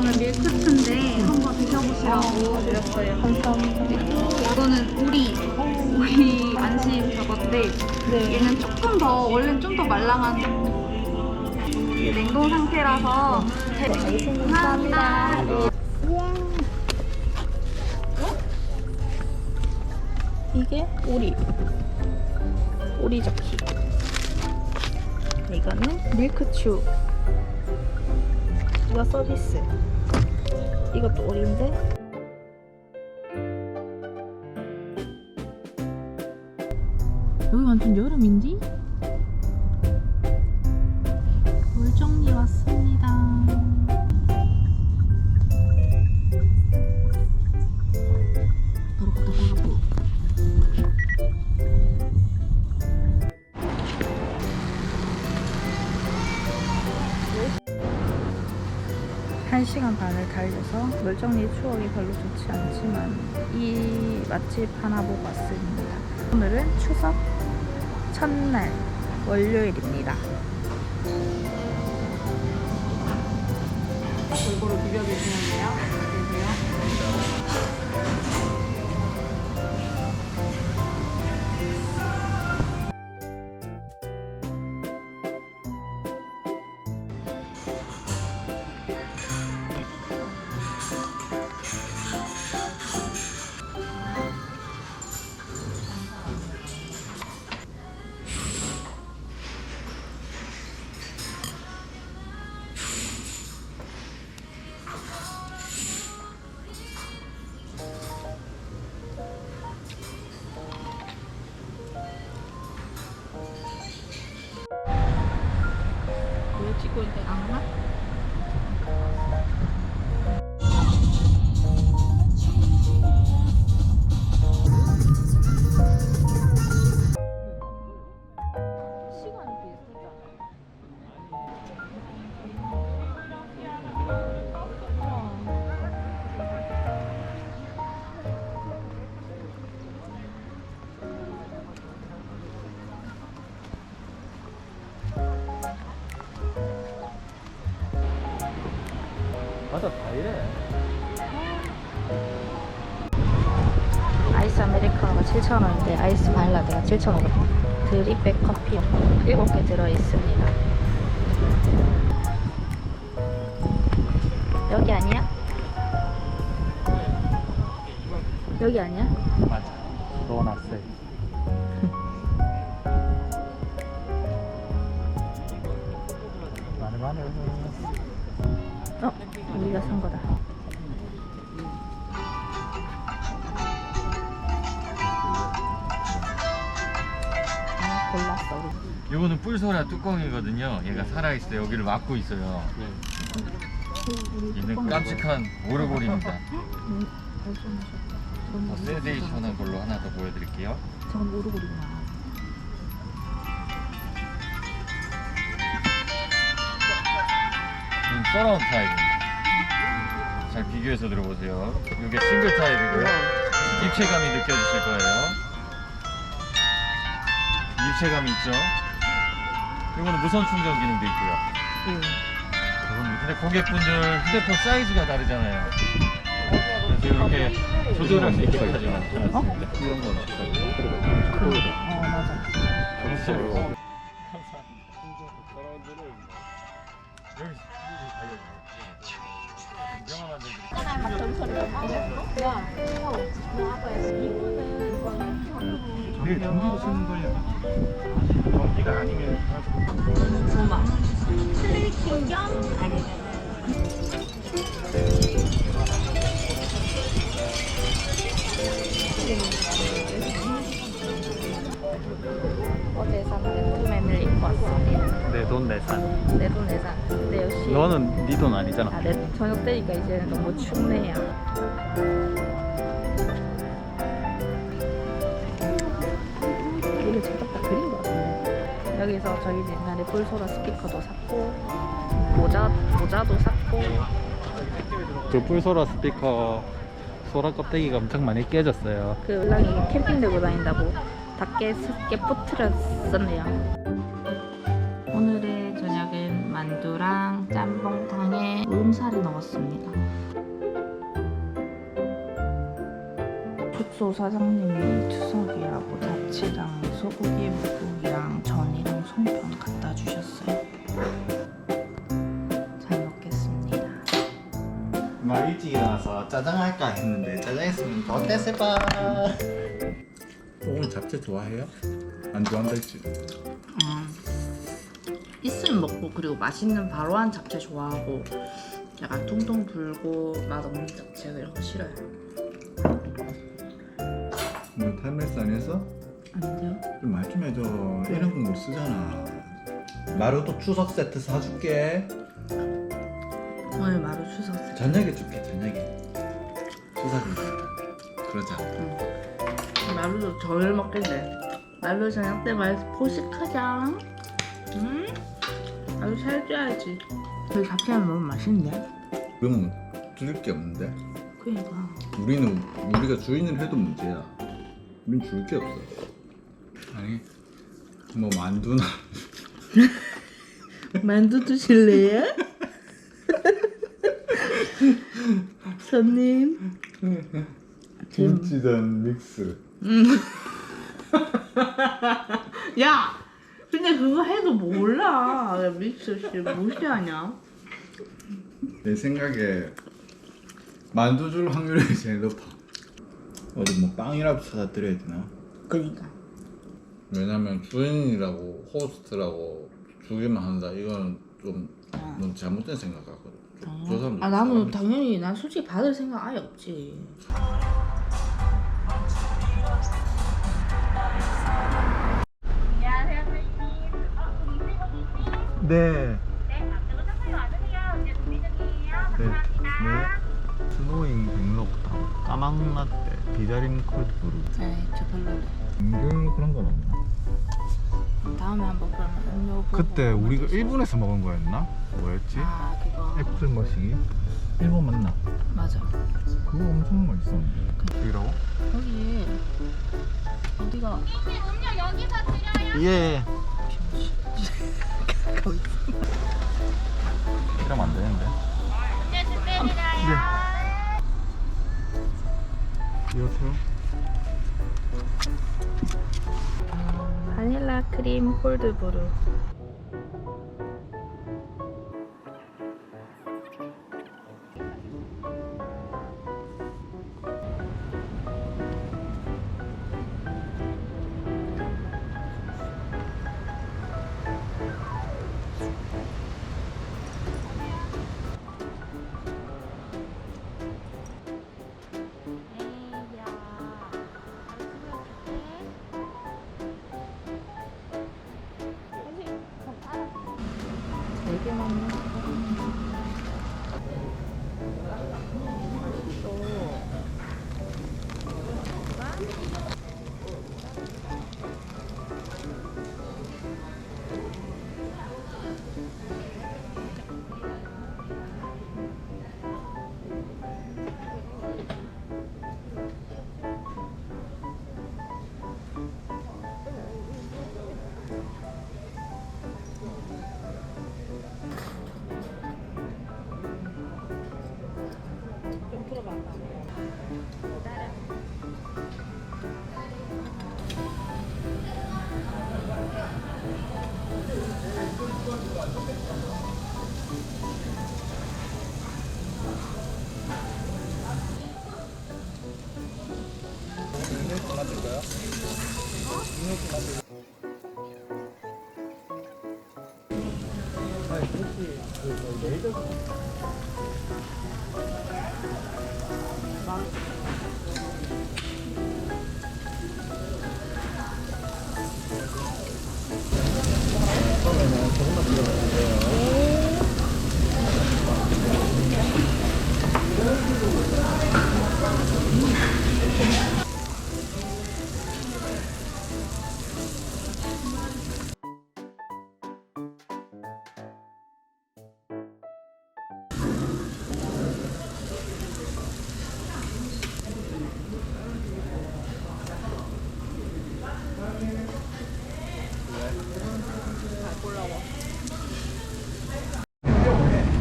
이거는 밀크트인데 한번 드셔보시라고 드렸어요. 감사합니다. 이거는 오리, 오리 안심 저건데 네. 얘는 조금 더 원래는 좀 더 말랑한 냉동 상태라서. 감사합니다. 네. 이게 오리. 오리 저키. 이거는 밀크추. 이거 서비스. 이것도 오리인데. 여기 완전 여름인디? 물 정리 왔습 1시간 반을 달려서 멀쩡히 추억이 별로 좋지 않지만 이 맛집 하나 보고 왔습니다. 오늘은 추석 첫날 월요일입니다. 골고루 비벼주시는데요. 안녕하세요. 7,500원. 드립백 커피 7개 들어있습니다. 여기 아니야? 여기 아니야? 맞아 넣어놨어요 요거는 뿔소라 뚜껑이거든요. 얘가 살아있어 요 여기를 막고 있어요. 얘는 깜찍한 오르골입니다. 음. 더 세데이션한 걸로 하나 더 보여드릴게요. 저건 오르골이구나. 이건 서라운 타입입니다. 잘 비교해서 들어보세요. 이게 싱글 타입이고요. 입체감이 느껴지실 거예요. 입체감이 있죠? 이거는 무선 충전 기능도 있고요. 응. 근데 고객분들 휴대폰 사이즈가 다르잖아요. 그래서 이렇게 조절할 수 있게 가져왔습니다. 이런 건 없어요. 어, 맞아. 그렇죠. 네 전기로 쓰는 거예요 전기가 아니면 조마. 어제 산 맨투맨을 입고 왔습니다. 내돈 내산 내 돈 내산. 근데 역시 너는 네 돈 아니잖아 아, 내 저녁 때니까 이제는 너무 춥네요. 여기서 저희 옛날에 뿔소라 스피커도 샀고 모자도 샀고 그 뿔소라 스피커 소라 껍데기가 엄청 많이 깨졌어요. 그 을랑이 캠핑 들고 다닌다고 닭게 습게 뿌트렸었네요. 오늘의 저녁은 만두랑 짬뽕탕에 울음살이 넣었습니다. 숙소 사장님이 추석이라고 잡채랑 소고기 묵국이랑 전이랑 송편 갖다 주셨어요. 잘 먹겠습니다. 말 일찍 일어나서 짜장 할까 했는데 짜장 했으면 더 됐을까 오늘 잡채 좋아해요? 안 좋아한다 했지? 있으면 먹고 그리고 맛있는 바로한 잡채 좋아하고 약간 통통 불고 맛 없는 잡채 이런 거 싫어요. 안 해서? 안 돼요? 좀말좀 해줘 이런 건못 쓰잖아 마루도 추석 세트 사줄게 오늘 마루 추석 때 저녁에 줄게 저녁에 추석이니까 그러자 마루도 절 먹겠네. 마루 저녁 때말 포식하자. 응? 마루 살쪄야지. 그 잡채는 너무 맛있는데? 그러면 줄일 게 없는데 그니까. 우리는 우리가 주인을 해도 문제야 우린 줄 게 없어 아니 뭐 만두나 만두 드실래요? 손님. 김치전 믹스 야! 근데 그거 해도 몰라. 야, 믹스 씨 무시하냐? 내 생각에 만두 줄 확률이 제일 높아. 어디 뭐 빵이라도 사다 드려야 되나? 그니까. 왜냐면 주인이라고 호스트라고 주기만 한다. 이건 좀 어. 넌 잘못된 생각 같거든. 저 사람들 아 나는 당연히 난 솔직히 받을 생각 아예 없지. 안녕하세요, 선생님. 어, 우리 이슬고기님. 네. 네, 앞으로 상품이 왔으세요. 이제 준비 중이에요. 네. 감사합니다. 스노잉 백록탕, 까망라떼, 비자림 콜드브루. 네, 저 별로래. 음료 그런 건 없나? 다음에 한번 그러면 음료 보고 그때 우리가 만들자. 일본에서 먹은 거였나? 뭐였지? 아 그거 애플 머시기? 일본 맞나? 맞아. 그거 엄청 맛있었는데. 여기라고? 여기 어디가 음료 여기서 드려요. 예. 거기 이러면 안 되는데. 음료 준비해드려요. 이러세요? 바닐라 크림 콜드브루.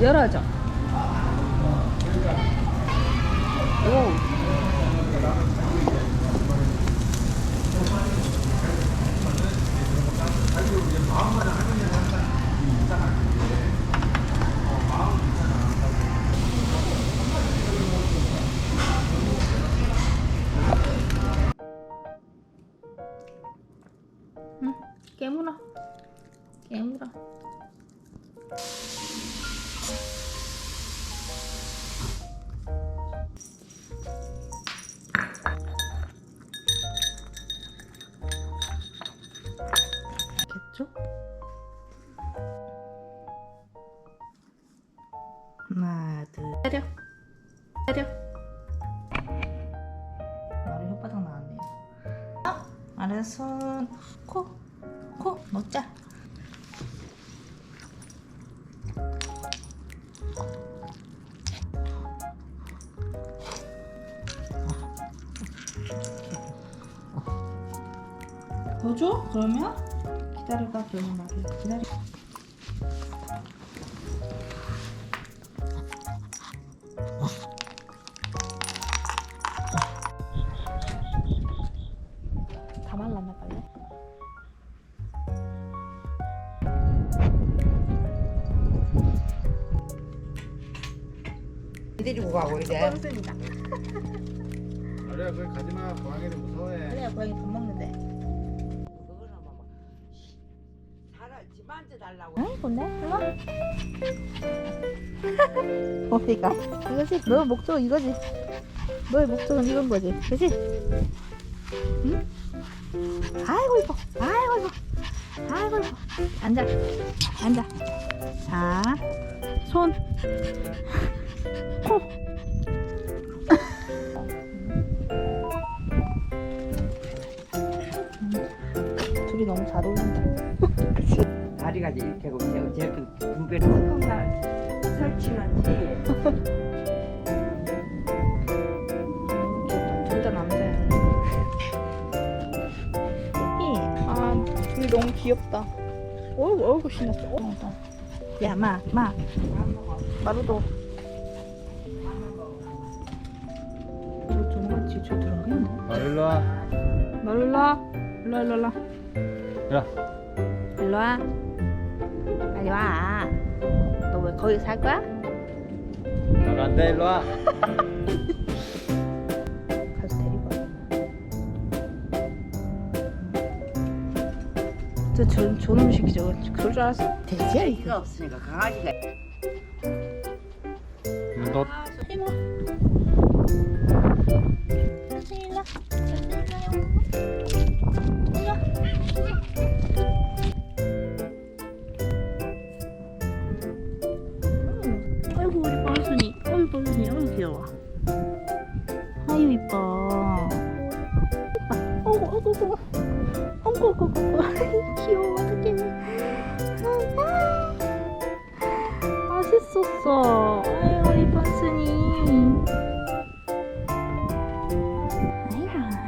열어줘. 오. 응, 깨물어. 깨물어. 줘? 그러면? 기다려봐, 그러면 말을 기다려. 다 말랐나 빨래? 데리고 가고 이제 뻔습니다. 아리야 거기 가지마 고양이를 무서워해 그래야 고양이 밥 먹는데. 살았지 만져달라고 아이고, 네, 일로 와. 어디가? 이거지? 너 목적 이거지? 너의 목적은 이건 거지? 그지? 응? 아이고, 이뻐. 아이고, 이뻐. 아이고, 이뻐. 앉아. 앉아. 자, 손. 코. 둘이 너무 잘 어울린다. 다리가 이제 이렇게 하고 제가 제가 두배 날 설치는 지 둘다 남자야. 이 아, 둘이 너무 귀엽다. 어이구, 어이구, 신났어. 어, 야, 마, 마. 마루도. 이거 종같이 저 들어가겠네. 아, 일로 와. 마루 일로 와. 일로 와, 일로 와. 야, 일로 와. 빨리 와. 너 왜 거기 살 거야? 나간대, 일로 와. 가서 데리고 와. 저, 새끼 저거 그럴 줄 알았어. 돼지야, 이거. 없으니까 강아지가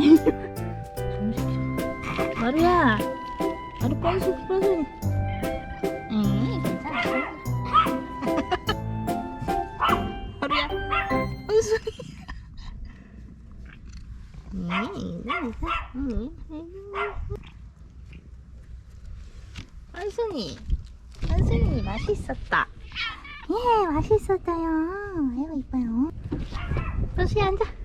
시켜 마루야 마루 뻘순 뻘순이 응 괜찮아 하루야 은순이 한순이 한순이 맛있었다 예 맛있었어요 아이고 이뻐요 은순이 앉아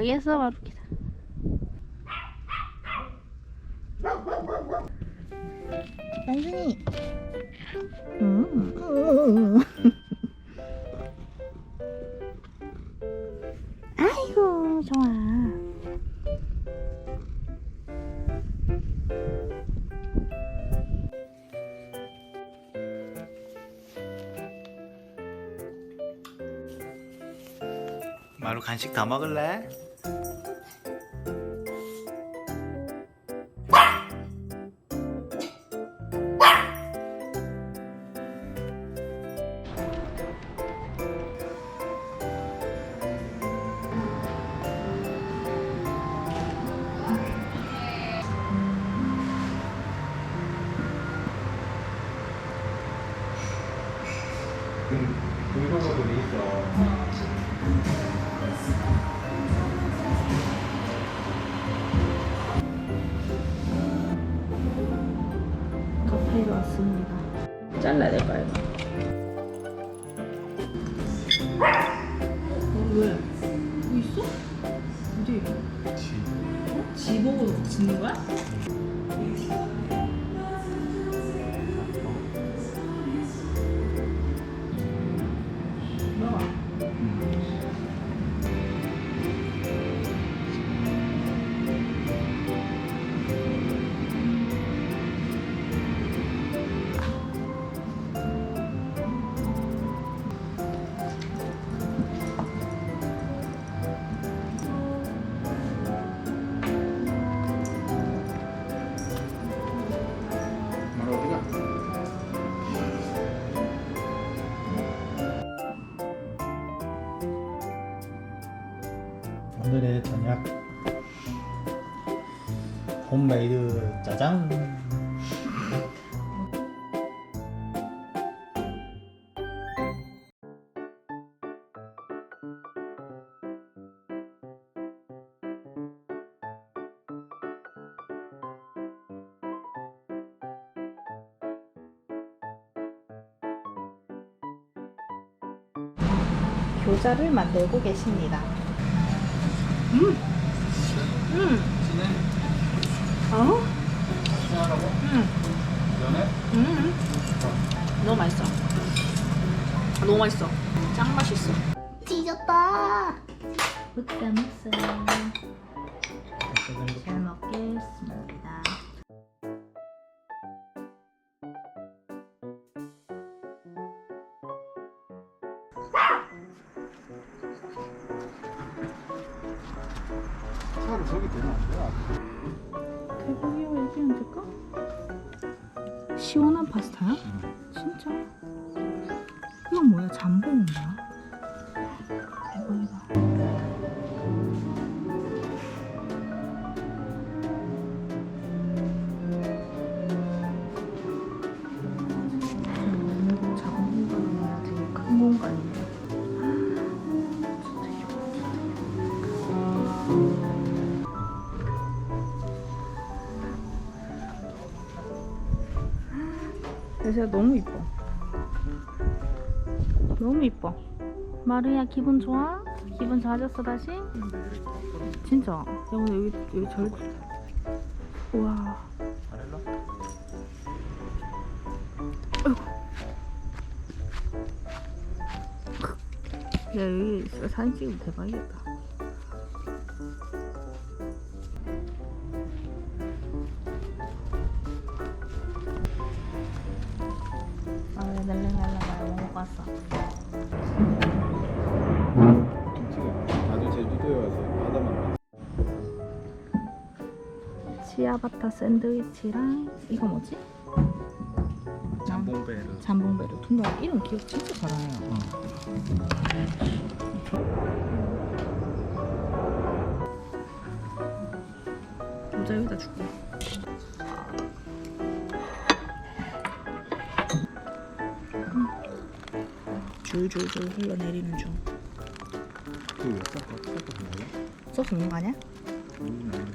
알겠어 마루키다 한순이 음. 아이고 좋아. 마루 간식 더 먹을래? 브이로그들이 있어. 홈메이드 짜장. 교자를 만들고 계십니다. 음, 음, 어, 음, 음, 너무 맛있어. 아, 너무 맛있어. 짱 맛있어. 찢었다. 부담 없어요. 잘 먹겠습니다. 차를 저기 대면 안 돼. 대박이야 이게 언제까? 시원한 파스타야? 진짜? 이건 뭐야? 잠봉인가? 이뻐. 마루야 기분 좋아? 기분 좋아졌어 다시? 진짜. 야 오늘 여기 여기 절. 우와. 야 여기 사진 찍으면 대박이겠다. 치아바타 샌드위치랑 이거 뭐지? 잠봉베르. 잠봉베르. 근데 이름 기억 진짜 잘하네요. 모자 여기다 줄게. 음. 줄줄줄 흘러내리는 중. 그왜 섞어? 섞어서 먹어? 소스 넣는 거 아니야? 음,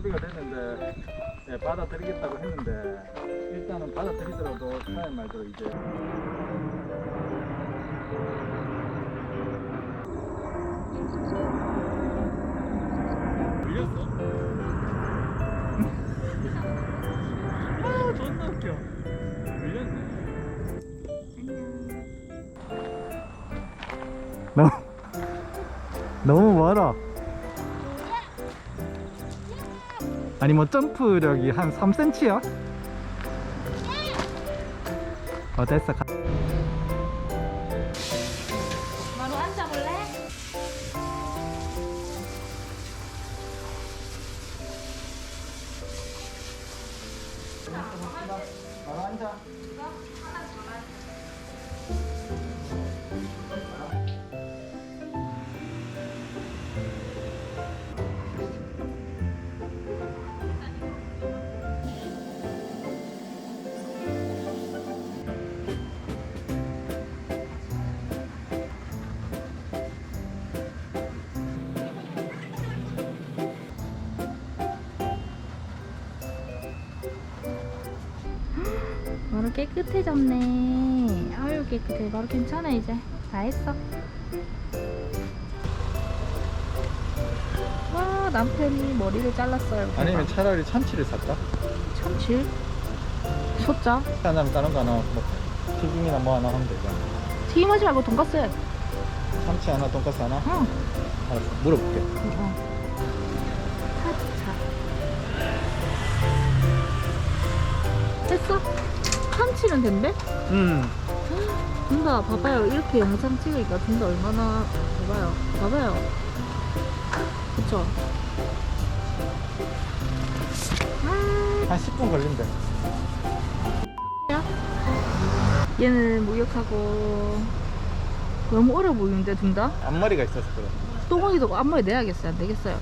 합의가 됐는데 예, 받아들이겠다고 했는데 일단은 받아들이더라도 사연 말대로 이제. 밀렸어? 아 존나 웃겨. 밀렸네. 너무 너무 멀어 아니 뭐 점프력이 한 3cm야? 어 됐어 바로 깨끗해졌네. 아유 깨끗해. 바로 괜찮아 이제. 다 했어. 와 남편이 머리를 잘랐어요. 아니면 차라리 참치를 살까? 참치. 소자. 하나면 다른 거 하나 뭐 튀김이나 뭐 하나 하면 되잖아. 튀김하지 말고 돈까스 해. 참치 하나, 돈까스 하나? 응. 알았어. 물어볼게. 어. 됐어? 참치는 된대? 음. 준다 봐봐요 이렇게 영상 찍으니까 준다 얼마나 봐봐요 봐봐요 그쵸? 한 10분 걸린대. 얘는 목욕하고 너무 어려 보이는데 둘 다? 앞머리가 있어서 그래. 똥원이도 앞머리 내야겠어요 안 되겠어요